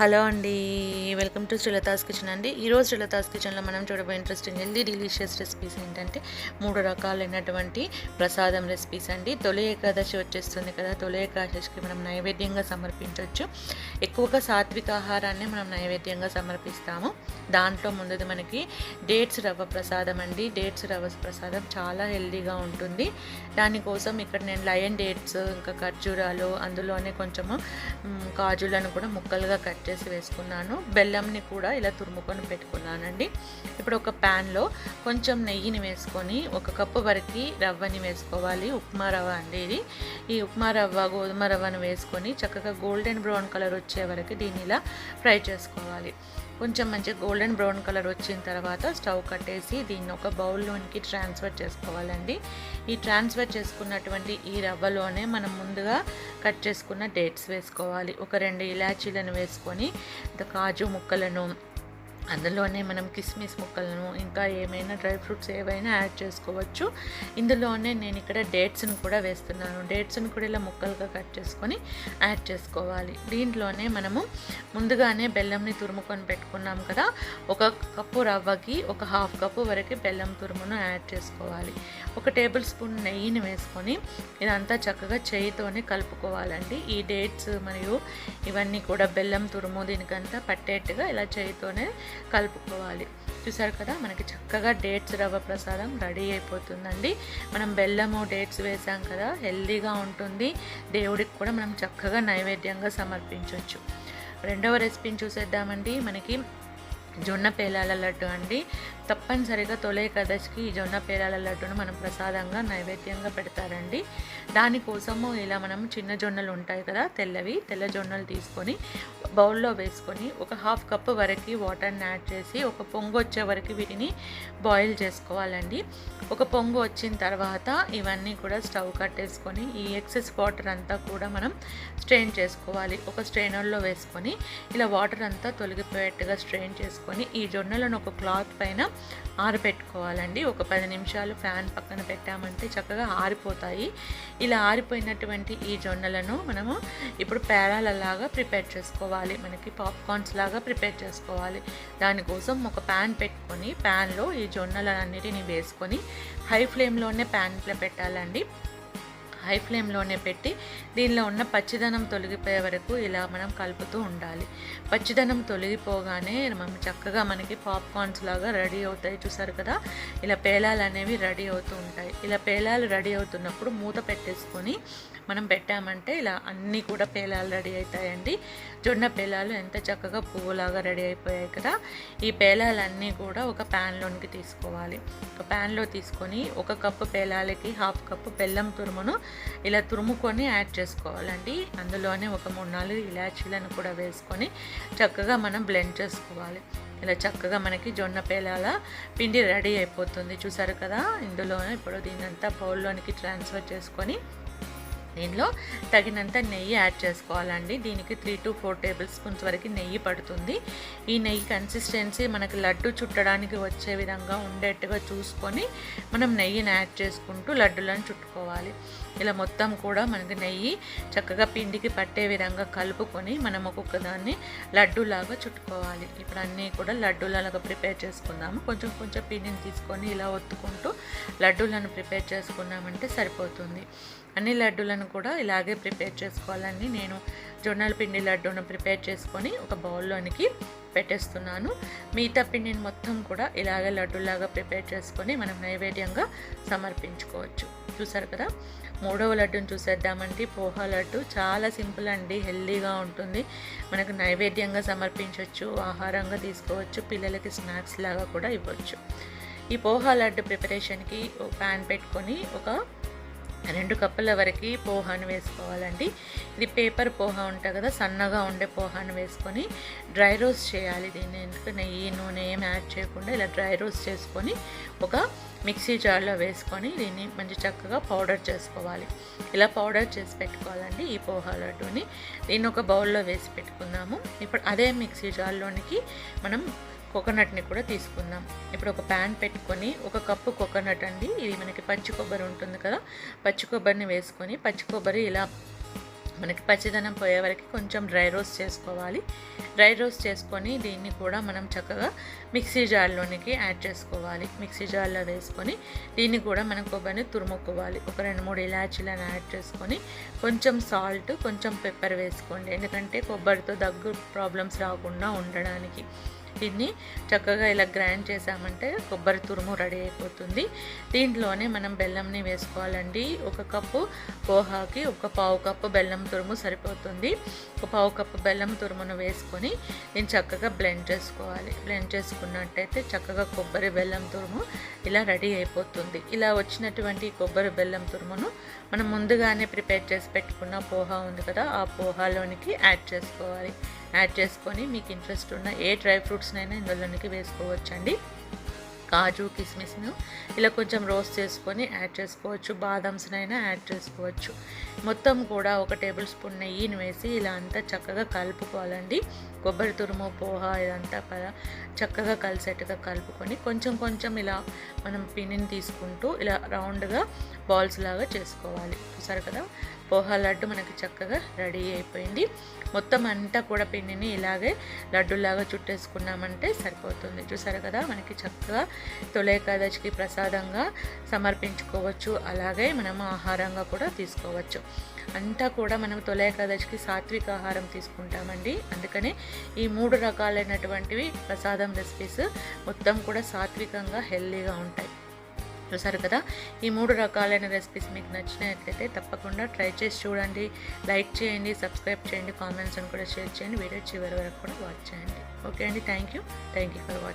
Hello అండి. Welcome to Srilatha's kitchen అండి. ఈరోజు శ్రీలతాస్ కిచెన్లో మనం చూడబోయే ఇంట్రెస్టింగ్ హెల్దీ డెలిషియస్ రెసిపీస్ ఏంటంటే మూడు రకాలైనటువంటి ప్రసాదం రెసిపీస్ అండి. తొలి ఏకాదశి వచ్చేస్తుంది కదా తొలి ఏకాదశికి మనం నైవేద్యంగా సమర్పించవచ్చు. ఎక్కువగా సాత్విక ఆహారాన్ని మనం నైవేద్యంగా సమర్పిస్తాము. దాంట్లో ముందుది మనకి డేట్స్ రవ్వ ప్రసాదం అండి. డేట్స్ రవ్వ ప్రసాదం చాలా హెల్దీగా ఉంటుంది. దానికోసం ఇక్కడ నేను లయన్ డేట్స్ ఇంకా ఖర్జూరాలు అందులోనే కొంచెము కాజులను కూడా ముక్కలుగా కట్ చేసి వేసుకున్నాను. బెల్లంని కూడా ఇలా తురుముకొని పెట్టుకున్నానండి. ఇప్పుడు ఒక ప్యాన్లో కొంచెం నెయ్యిని వేసుకొని ఒక కప్పు వరకు రవ్వని వేసుకోవాలి. ఉప్మా రవ్వ అండి ఇది. ఈ ఉప్మా రవ్వ గోధుమ రవ్వను వేసుకొని చక్కగా గోల్డెన్ బ్రౌన్ కలర్ వచ్చే వరకు దీన్ని ఇలా ఫ్రై చేసుకోవాలి. కొంచెం మంచి గోల్డెన్ బ్రౌన్ కలర్ వచ్చిన తర్వాత స్టవ్ కట్టేసి దీన్ని ఒక బౌల్లోనికి ట్రాన్స్ఫర్ చేసుకోవాలండి. ఈ ట్రాన్స్ఫర్ చేసుకున్నటువంటి ఈ రవ్వలోనే మనం ముందుగా కట్ చేసుకున్న డేట్స్ వేసుకోవాలి. ఒక రెండు ఇలాచీలను వేసుకొని కాజు ముక్కలను అందులోనే మనం కిస్మిస్ ముక్కలను ఇంకా ఏమైనా డ్రై ఫ్రూట్స్ ఏవైనా యాడ్ చేసుకోవచ్చు. ఇందులోనే నేను ఇక్కడ డేట్స్ని కూడా వేస్తున్నాను. డేట్స్ని కూడా ఇలా ముక్కలుగా కట్ చేసుకొని యాడ్ చేసుకోవాలి. దీంట్లోనే మనము ముందుగానే బెల్లంని తురుముకొని పెట్టుకున్నాం కదా ఒక కప్పు రవ్వకి ఒక హాఫ్ కప్పు వరకు బెల్లం తురుమును యాడ్ చేసుకోవాలి. ఒక టేబుల్ స్పూన్ నెయ్యిని వేసుకొని ఇదంతా చక్కగా చేయితోనే కలుపుకోవాలండి. ఈ డేట్స్ మరియు ఇవన్నీ కూడా బెల్లం తురుము దీనికంతా పట్టేట్టుగా ఇలా చేయితోనే కలుపుకోవాలి. చూసారు కదా మనకి చక్కగా డేట్స్ రవ్వ ప్రసాదం రెడీ అయిపోతుందండి. మనం బెల్లము డేట్స్ వేసాం కదా హెల్దీగా ఉంటుంది. దేవుడికి కూడా మనం చక్కగా నైవేద్యంగా సమర్పించవచ్చు రెండవ రెసిపీని చూసేద్దామండి. మనకి జొన్న పేలాల లడ్డు అండి. తప్పనిసరిగా తొలే కదష్కి ఈ జొన్న పేరాల లడ్డును మనం ప్రసాదంగా నైవేద్యంగా పెడతారండి. దానికోసము ఇలా మనం చిన్న జొన్నలు ఉంటాయి కదా తెల్లవి తెల్ల జొన్నలు తీసుకొని బౌల్లో వేసుకొని ఒక హాఫ్ కప్ వరకు వాటర్ని యాడ్ చేసి ఒక పొంగు వచ్చే వరకు వీటిని బాయిల్ చేసుకోవాలండి. ఒక పొంగు వచ్చిన తర్వాత ఇవన్నీ కూడా స్టవ్ కట్టేసుకొని ఈ ఎక్సెస్ వాటర్ అంతా కూడా మనం స్ట్రెయిన్ చేసుకోవాలి. ఒక స్ట్రెయినర్లో వేసుకొని ఇలా వాటర్ అంతా తొలగిపోయేట్టుగా స్ట్రెయిన్ చేసుకొని ఈ జొన్నలను ఒక క్లాత్ పైన ఆరబెట్టుకోవాలండి. ఒక పది నిమిషాలు ఫ్యాన్ పక్కన పెట్టామంటే చక్కగా ఆరిపోతాయి. ఇలా ఆరిపోయినటువంటి ఈ జొన్నలను మనము ఇప్పుడు పేరాలలాగా ప్రిపేర్ చేసుకోవాలి. మనకి పాప్కార్న్స్ లాగా ప్రిపేర్ చేసుకోవాలి. దానికోసం ఒక ప్యాన్ పెట్టుకొని ప్యాన్లో ఈ జొన్నలన్నిటిని వేసుకొని హై ఫ్లేమ్లోనే ప్యాన్ పెట్టాలండి. హై ఫ్లేమ్లోనే పెట్టి దీనిలో ఉన్న పచ్చిదనం తొలగిపోయే వరకు ఇలా మనం కలుపుతూ ఉండాలి. పచ్చిదనం తొలగిపోగానే మనం చక్కగా మనకి పాప్కార్న్స్ లాగా రెడీ అవుతాయి చూసారు కదా? ఇలా పేలాలు అనేవి రెడీ అవుతూ ఉంటాయి. ఇలా పేలాలు రెడీ అవుతున్నప్పుడు మూత పెట్టేసుకొని మనం పెట్టామంటే ఇలా అన్నీ కూడా పేలాలు రెడీ అవుతాయండి. జొన్న పేలాలు ఎంత చక్కగా పువ్వులాగా రెడీ అయిపోయాయి కదా. ఈ పేలాలన్నీ కూడా ఒక ప్యాన్లోనికి తీసుకోవాలి. ఒక ప్యాన్లో తీసుకొని ఒక కప్పు పేలాలకి హాఫ్ కప్పు బెల్లం తురుమును ఇలా తురుముకొని యాడ్ చేసుకోవాలండి. అందులోనే ఒక మూడు నాలుగు ఇలాచీలను కూడా వేసుకొని చక్కగా మనం బ్లెండ్ చేసుకోవాలి. ఇలా చక్కగా మనకి జొన్న పేలాల పిండి రెడీ అయిపోతుంది. చూసారు కదా? ఇందులో ఇప్పుడు దీన్నంతా బౌల్లోనికి ట్రాన్స్ఫర్ చేసుకొని దీనిలో తగినంత నెయ్యి యాడ్ చేసుకోవాలండి. దీనికి three to four tablespoons వరకు నెయ్యి పడుతుంది. ఈ నెయ్యి కన్సిస్టెన్సీ మనకి లడ్డు చుట్టడానికి వచ్చే విధంగా ఉండేట్టుగా చూసుకొని మనం నెయ్యిని యాడ్ చేసుకుంటూ లడ్డులను చుట్టుకోవాలి. ఇలా మొత్తం కూడా మనకి నెయ్యి చక్కగా పిండికి పట్టే విధంగా కలుపుకొని మనం ఒక్కొక్క దాన్ని లడ్డూలాగా చుట్టుకోవాలి. ఇప్పుడు అన్నీ కూడా లడ్డూలాగా ప్రిపేర్ చేసుకుందాము. కొంచెం కొంచెం పిండిని తీసుకొని ఇలా ఒత్తుకుంటూ లడ్డూలను ప్రిపేర్ చేసుకున్నామంటే సరిపోతుంది. అన్ని లడ్డూలను కూడా ఇలాగే ప్రిపేర్ చేసుకోవాలని నేను జొన్నల పిండి లడ్డూను ప్రిపేర్ చేసుకొని ఒక బౌల్లోనికి పెట్టేస్తున్నాను. మిగతా పిండిని మొత్తం కూడా ఇలాగే లడ్డూలాగా ప్రిపేర్ చేసుకొని మనం నైవేద్యంగా సమర్పించుకోవచ్చు. చూసారు కదా? మూడవ లడ్డును చూసేద్దామంటే పోహా లడ్డు చాలా సింపుల్ అండి హెల్దీగా ఉంటుంది. మనకు నైవేద్యంగా సమర్పించవచ్చు ఆహారంగా తీసుకోవచ్చు పిల్లలకి స్నాక్స్ లాగా కూడా ఇవ్వచ్చు. ఈ పోహా లడ్డు ప్రిపరేషన్కి ప్యాన్ పెట్టుకొని ఒక రెండు కప్పుల వరకు పోహాను వేసుకోవాలండి. ఇది పేపర్ పోహా ఉంటుంది కదా సన్నగా ఉండే పోహాను వేసుకొని డ్రై రోస్ట్ చేయాలి దీన్ని. ఎందుకు? నెయ్యి నూనె ఏం యాడ్ చేయకుండా ఇలా డ్రై రోస్ట్ చేసుకొని ఒక మిక్సీ జార్లో వేసుకొని దీన్ని మంచి చక్కగా పౌడర్ చేసుకోవాలి. ఇలా పౌడర్ చేసి పెట్టుకోవాలండి ఈ పోహా లడ్డూని దీన్ని ఒక బౌల్లో వేసి పెట్టుకుందాము. ఇప్పుడు అదే మిక్సీ జార్లోనికి మనం కోకోనట్ని కూడా తీసుకుందాం. ఇప్పుడు ఒక ప్యాన్ పెట్టుకొని ఒక కప్పు కోకోనట్ అండి. ఇది మనకి పచ్చి కొబ్బరి ఉంటుంది కదా. పచ్చి కొబ్బరిని వేసుకొని పచ్చి కొబ్బరి ఇలా మనకి పచ్చిదనం పోయే వరకు కొంచెం డ్రై రోస్ట్ చేసుకోవాలి. డ్రై రోస్ట్ చేసుకొని దీన్ని కూడా మనం చక్కగా మిక్సీ జార్లోనికి యాడ్ చేసుకోవాలి. మిక్సీ జార్లో వేసుకొని దీన్ని కూడా మనం కొబ్బరిని తురుముకోవాలి. ఒక రెండు మూడు ఇలాచీలను యాడ్ చేసుకొని కొంచెం సాల్ట్ కొంచెం పెప్పర్ వేసుకోండి. ఎందుకంటే కొబ్బరితో దగ్గు ప్రాబ్లమ్స్ రాకుండా ఉండడానికి. దీన్ని చక్కగా ఇలా గ్రైండ్ చేసామంటే కొబ్బరి తురుము రెడీ అయిపోతుంది. దీంట్లోనే మనం బెల్లంని వేసుకోవాలండి. ఒక కప్పు పోహాకి ఒక పావు కప్పు బెల్లం తురుము సరిపోతుంది. ఒక పావు కప్పు బెల్లం తురుమును వేసుకొని దీన్ని చక్కగా బ్లెండ్ చేసుకోవాలి. బ్లెండ్ చేసుకున్నట్టయితే చక్కగా కొబ్బరి బెల్లం తురుము ఇలా రెడీ అయిపోతుంది. ఇలా వచ్చినటువంటి కొబ్బరి బెల్లం తురుమును మనం ముందుగానే ప్రిపేర్ చేసి పెట్టుకున్న పోహా ఉంది కదా ఆ పోహాలోనికి యాడ్ చేసుకోవాలి. యాడ్ చేసుకొని మీకు ఇంట్రెస్ట్ ఉన్న ఏ డ్రై ఫ్రూట్స్నైనా ఇందులోనికి వేసుకోవచ్చండి. కాజు కిస్మిస్ను ఇలా కొంచెం రోస్ట్ చేసుకొని యాడ్ చేసుకోవచ్చు. బాదమ్స్నైనా యాడ్ చేసుకోవచ్చు. మొత్తం కూడా ఒక టేబుల్ స్పూన్ నెయ్యిని వేసి ఇలా అంతా చక్కగా కలుపుకోవాలండి. కొబ్బరి తురుము పోహా ఇదంతా చక్కగా కలిసేట్టుగా కలుపుకొని కొంచెం కొంచెం ఇలా మనం పిండిని తీసుకుంటూ ఇలా రౌండ్గా బాల్స్ లాగా చేసుకోవాలి. చూసారు కదా? పోహా లడ్డు మనకి చక్కగా రెడీ అయిపోయింది. మొత్తం అంతా కూడా పిండిని ఇలాగే లడ్డులాగా చుట్టేసుకున్నామంటే సరిపోతుంది. చూసారు కదా మనకి చక్కగా తొలేకాదశికి ప్రసాదంగా సమర్పించుకోవచ్చు. అలాగే మనము ఆహారంగా కూడా తీసుకోవచ్చు. అంతా కూడా మనం తొలేకాదశికి సాత్విక ఆహారం తీసుకుంటామండి. అందుకనే ఈ మూడు రకాలైనటువంటివి ప్రసాదం రెసిపీస్ మొత్తం కూడా సాత్వికంగా హెల్దీగా ఉంటాయి. చూసారు కదా. ఈ మూడు రకాలైన రెసిపీస్ మీకు నచ్చినట్లయితే తప్పకుండా ట్రై చేసి చూడండి. లైక్ చేయండి సబ్స్క్రైబ్ చేయండి కామెంట్స్ అని కూడా షేర్ చేయండి. వీడియో చివరి వరకు కూడా వాచ్ చేయండి. ఓకే అండి thank you thank you for watching